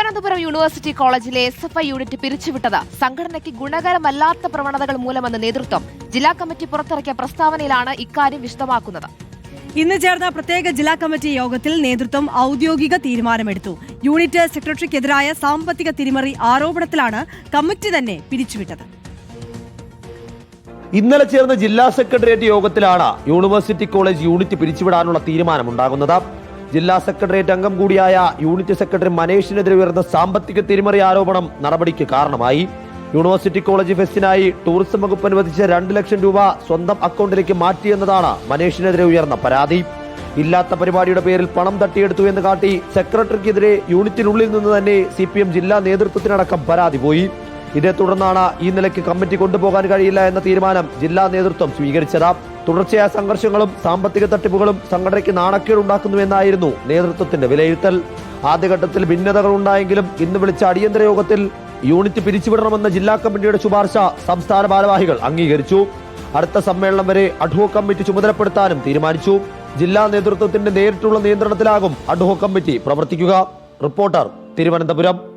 Thiruvananthapuram university കോളേജിലെ S F I unit പിരിച്ചുവിട്ടത്. സംഘടനയ്ക്ക് ഗുണകരമല്ലാത്ത പ്രവണതകൾ മൂലമെന്ന് നേതൃത്വം ജില്ലാ കമ്മിറ്റി പുറത്തിറക്കിയ പ്രസ്താവനയിലാണ് ഇക്കാര്യം വിശദമാക്കുന്നത്. ഇന്ന് ചേർന്ന പ്രത്യേക ജില്ലാ കമ്മിറ്റി യോഗത്തിൽ നേതൃത്വം ഔദ്യോഗിക തീരുമാനമെടുത്തു. യൂണിറ്റ് സെക്രട്ടറിക്കെതിരായ സാമ്പത്തിക തിരിമറി ആരോപണത്തിലാണ് കമ്മിറ്റി തന്നെ പിരിച്ചുവിട്ടത്. ഇന്നലെ ചേർന്ന ജില്ലാ സെക്രട്ടേറിയറ്റ് യോഗത്തിലാണ് യൂണിവേഴ്സിറ്റി കോളേജ് യൂണിറ്റ് പിരിച്ചുവിടാനുള്ള തീരുമാനമുണ്ടാകുന്നത്. ജില്ലാ സെക്രട്ടേറിയറ്റ് അംഗം കൂടിയായ യൂണിറ്റ് സെക്രട്ടറി മനേഷിനെതിരെ ഉയർന്ന സാമ്പത്തിക തിരിമറി ആരോപണം നടപടിക്ക് കാരണമായി. യൂണിവേഴ്സിറ്റി കോളേജ് ഫെസ്റ്റിനായി ടൂറിസം വകുപ്പ് അനുവദിച്ച രണ്ട് ലക്ഷം രൂപ സ്വന്തം അക്കൗണ്ടിലേക്ക് മാറ്റിയെന്നതാണ് മനേഷിനെതിരെ ഉയർന്ന പരാതി. ഇല്ലാത്ത പരിപാടിയുടെ പേരിൽ പണം തട്ടിയെടുത്തു എന്ന് കാട്ടി സെക്രട്ടറിക്കെതിരെ യൂണിറ്റിനുള്ളിൽ നിന്ന് തന്നെ സി ജില്ലാ നേതൃത്വത്തിനടക്കം പരാതി പോയി. ഇതേ തുടർന്നാണ് ഈ നിലയ്ക്ക് കമ്മിറ്റി കൊണ്ടുപോകാൻ കഴിയില്ല എന്ന തീരുമാനം ജില്ലാ നേതൃത്വം സ്വീകരിച്ചത്. തുടർച്ചയായ സംഘർഷങ്ങളും സാമ്പത്തിക തട്ടിപ്പുകളും സംഘടനയ്ക്ക് നാണക്കേടുണ്ടാക്കുന്നുവെന്നായിരുന്നു നേതൃത്വത്തിന്റെ വിലയിരുത്തൽ. ആദ്യഘട്ടത്തിൽ ഭിന്നതകൾ ഉണ്ടായെങ്കിലും ഇന്ന് വിളിച്ച അടിയന്തര യോഗത്തിൽ യൂണിറ്റ് പിരിച്ചുവിടണമെന്ന ജില്ലാ കമ്മിറ്റിയുടെ ശുപാർശ സംസ്ഥാന ഭാരവാഹികൾ അംഗീകരിച്ചു. അടുത്ത സമ്മേളനം വരെ അഡ്ഹോ കമ്മിറ്റി ചുമതലപ്പെടുത്താനും തീരുമാനിച്ചു. ജില്ലാ നേതൃത്വത്തിന്റെ നേരിട്ടുള്ള നിയന്ത്രണത്തിലാകും അഡ്ഹോ കമ്മിറ്റി പ്രവർത്തിക്കുക. റിപ്പോർട്ടർ തിരുവനന്തപുരം.